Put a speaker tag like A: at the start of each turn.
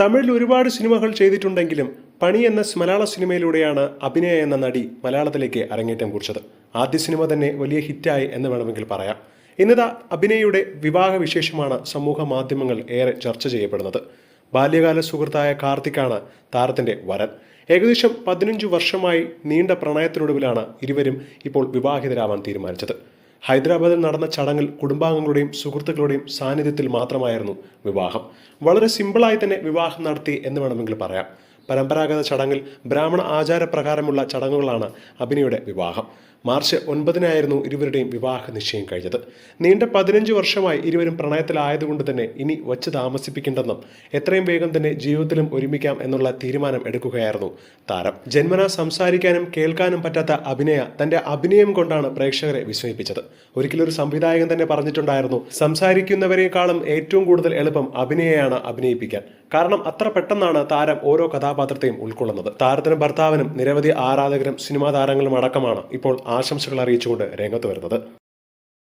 A: തമിഴിൽ ഒരുപാട് സിനിമകൾ ചെയ്തിട്ടുണ്ടെങ്കിലും പണി എന്ന മലയാള സിനിമയിലൂടെയാണ് അഭിനയ എന്ന നടി മലയാളത്തിലേക്ക് അരങ്ങേറ്റം കുറിച്ചത്. ആദ്യ സിനിമ തന്നെ വലിയ ഹിറ്റായി എന്ന് വേണമെങ്കിൽ പറയാം. ഇന്നതാ അഭിനയയുടെ വിവാഹ വിശേഷമാണ് സമൂഹ മാധ്യമങ്ങൾ ഏറെ ചർച്ച ചെയ്യപ്പെടുന്നത്. ബാല്യകാല സുഹൃത്തായ കാർത്തിക്കാണ് താരത്തിന്റെ വരൻ. ഏകദേശം പതിനഞ്ചു വർഷമായി നീണ്ട പ്രണയത്തിനൊടുവിലാണ് ഇരുവരും ഇപ്പോൾ വിവാഹിതരാവാൻ തീരുമാനിച്ചത്. ഹൈദരാബാദിൽ നടന്ന ചടങ്ങിൽ കുടുംബാംഗങ്ങളുടെയും സുഹൃത്തുക്കളുടെയും സാന്നിധ്യത്തിൽ മാത്രമായിരുന്നു വിവാഹം. വളരെ സിമ്പിളായി തന്നെ വിവാഹം നടത്തി എന്ന് വേണമെങ്കിൽ പറയാം. പരമ്പരാഗത ചടങ്ങിൽ ബ്രാഹ്മണ ആചാരപ്രകാരമുള്ള ചടങ്ങുകളാണ് അഭിനയുടെ വിവാഹം. മാർച്ച് ഒൻപതിനായിരുന്നു ഇരുവരുടെയും വിവാഹ നിശ്ചയം കഴിഞ്ഞത്. നീണ്ട പതിനഞ്ച് വർഷമായി ഇരുവരും പ്രണയത്തിലായതുകൊണ്ട് തന്നെ ഇനി വച്ച് താമസിപ്പിക്കേണ്ടെന്നും എത്രയും വേഗം തന്നെ ജീവിതത്തിലും ഒരുമിക്കാം എന്നുള്ള തീരുമാനം എടുക്കുകയായിരുന്നു താരം. ജന്മന സംസാരിക്കാനും കേൾക്കാനും പറ്റാത്ത അഭിനയ തന്റെ അഭിനയം കൊണ്ടാണ് പ്രേക്ഷകരെ വിസ്മയിപ്പിച്ചത്. ഒരിക്കലൊരു സംവിധായകൻ തന്നെ പറഞ്ഞിട്ടുണ്ടായിരുന്നു സംസാരിക്കുന്നവരെക്കാളും ഏറ്റവും കൂടുതൽ എളുപ്പം അഭിനയയാണ് അഭിനയിപ്പിക്കാൻ. കാരണം അത്ര പെട്ടെന്നാണ് താരം ഓരോ കഥാപാത്രത്തെയും ഉൾക്കൊള്ളുന്നത്. താരത്തിനും ഭർത്താവിനും നിരവധി ആരാധകരും സിനിമാ താരങ്ങളും അടക്കമാണ് ഇപ്പോൾ ആശംസകൾ അറിയിച്ചുകൊണ്ട് രംഗത്ത് വരുന്നത്.